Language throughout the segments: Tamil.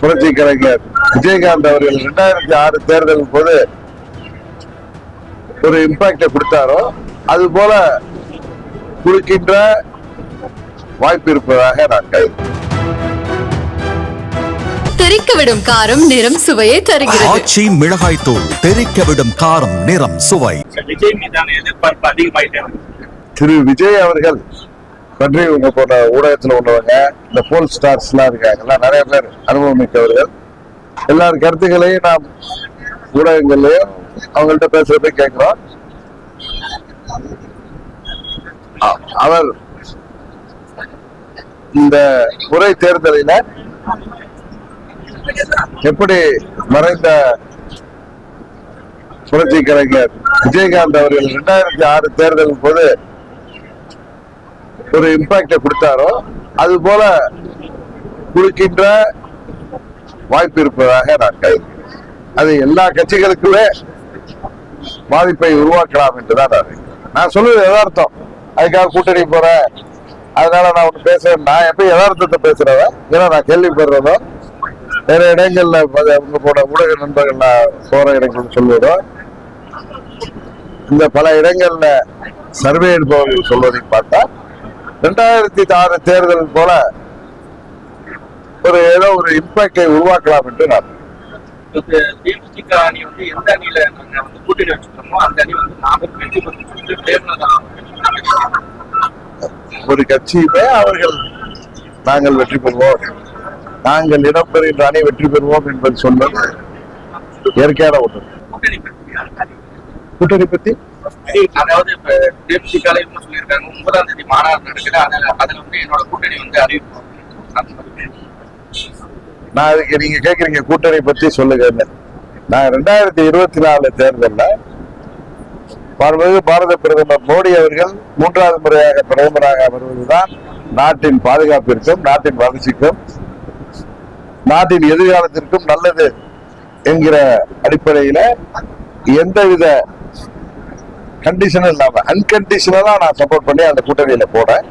புரட்சி கலைஞர் விஜயகாந்த் அவர்கள் ரெண்டாயிரத்தி ஆறு தேர்தல் போது ஒரு இம்பாக்டை கொடுத்தாரோ அது போல கொடுக்கின்ற வாய்ப்பு இருப்பதாக நான் கருது தெறிக்க விடும் காரம் நிறம் சுவையை தருகிறது. ஆச்சி மிளகாய் தூள் தெறிக்க விடும் காரம் நிறம் சுவை. விஜய் மீதான எதிர்பார்ப்பு அதிகமாயிட்டே. திரு விஜய் அவர்கள் பற்றி உங்க போன்ற ஊடகத்துல உள்ளவங்க இந்த போல் ஸ்டார்ஸ் எல்லாம் இருக்காங்கல்ல நிறைய பேர் அனுபவம் மிக்கவர்கள். எல்லார் கருத்துக்களையும் நாம் ஊடகங்கள்லயும் அவங்கள்ட்ட பேசுறதை கேட்கிறோம். அவர் இந்த உரை தேர்தலில எப்படி மறைந்த புரட்சி கலைஞர் விஜயகாந்த் அவர்கள் ரெண்டாயிரத்தி ஆறு தேர்தலின் போது ஒரு இம்பாக்டை கொடுத்தாரோ அது போல கொடுக்கின்ற வாய்ப்பு இருப்பதாக நான் கருது அது எல்லா கட்சிகளுக்குமே பாதிப்பை உருவாக்கலாம் என்றுதான் நான் நான் சொல்லுவது எதார்த்தம் அதுக்காக கூட்டணி போறேன் அதனால நான் ஒன்று பேசுறேன். நான் எப்ப யதார்த்தத்தை பேசுறவன் ஏன்னா நான் கேள்விப்படுறதோ வேற இடங்கள்ல உங்களோட ஊடக நண்பர்கள் நான் போற இடங்கள் சொல்வதோ இந்த பல இடங்கள்ல சர்வே எடுப்பவர்கள் சொல்வதை பார்த்தா ரெண்டாயிரத்தி ஆறு தேர்தல் போல ஒரு ஏதோ ஒரு இம்பாக்டை உருவாக்கலாம் என்று நான் இப்ப தேமுதிக அணி வந்து எந்த அணியில நாங்க வந்து கூட்டணி வச்சுக்கிறோமோ அந்த அணி வந்து நாங்கள் வெற்றி பெறும் சொல்லிட்டு பிரேமலதா ஒரு கட்சியுமே அவர்கள் நாங்கள் வெற்றி பெறுவோம். நாங்கள் இடம் பெறுகின்ற அணி வெற்றி பெறுவோம் என்பது சொல்வது இயற்கையான ஒன்று. கூட்டணி பற்றி கூட்டணி பத்தி அதாவது இப்ப தேமுதிக என்ன சொல்லியிருக்காங்க. ஒன்பதாம் தேதி மாநாடு நடக்குது. அதுல அதுல வந்து என்னோட கூட்டணி வந்து அறிவிப்போம் நான் அதுக்கு நீங்க கேக்குறீங்க கூட்டணி பத்தி சொல்லுங்க நான் ரெண்டாயிரத்தி இருபத்தி நாலு தேர்தலில் மாண்புமிகு பாரத பிரதமர் மோடி அவர்கள் மூன்றாவது முறையாக பிரதமராக வருவதுதான் நாட்டின் பாதுகாப்பிற்கும் நாட்டின் வளர்ச்சிக்கும் நாட்டின் எதிர்காலத்திற்கும் நல்லது என்கிற அடிப்படையில எந்தவித கண்டிஷனும் இல்லாம அன்கண்டிஷனலா நான் சப்போர்ட் பண்ணி அந்த கூட்டணியில போறேன்.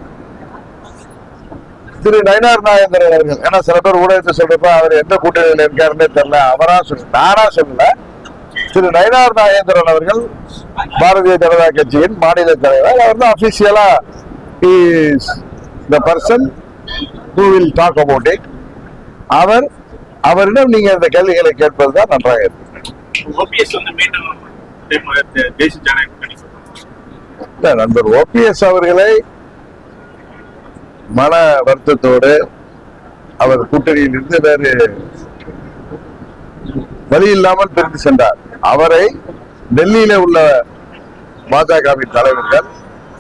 திரு நயனார் நாயந்திரன் அவர்கள் ஏன்னா சில பேர் ஊடகத்தை சொல்றப்ப அவர் எந்த கூட்டணியில் இருக்காருன்னே தெரியல அவரா சொல்ல நானா சொல்லல. திரு நயனார் நாகேந்திரன் அவர்கள் பாரதிய ஜனதா கட்சியின் மாநில தலைவர். அவர் தான் அபிஷியலா the person who will talk about it அவர் அவரிடம் நீங்க இந்த கேள்விகளை கேட்பதுதான் நன்றாக இருக்கும். ஓபிஎஸ் வந்து மீண்டும் தேசிய ஜனநாயக நண்பர் ஓபிஎஸ் அவர்களை மன வருத்தத்தோடு அவர் கூட்டணியில் இருந்து வேறு வழி இல்லாமல் பிரிந்து சென்றார். அவரை டெல்லியில உள்ள பாஜகவின் தலைவர்கள்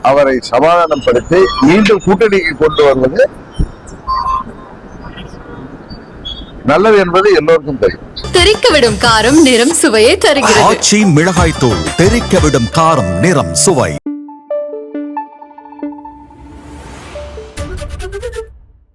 அவரை சமாதானப்படுத்தி மீண்டும் கூட்டணிக்கு கொண்டு வருவது நல்லது என்பது எல்லோருக்கும் தெரியும். தெறிக்க விடும் காரம் நிறம் சுவையை தருகிறது. ஆச்சி மிளகாய் தூள் தெறிக்க விடும் காரம் நிறம் சுவை.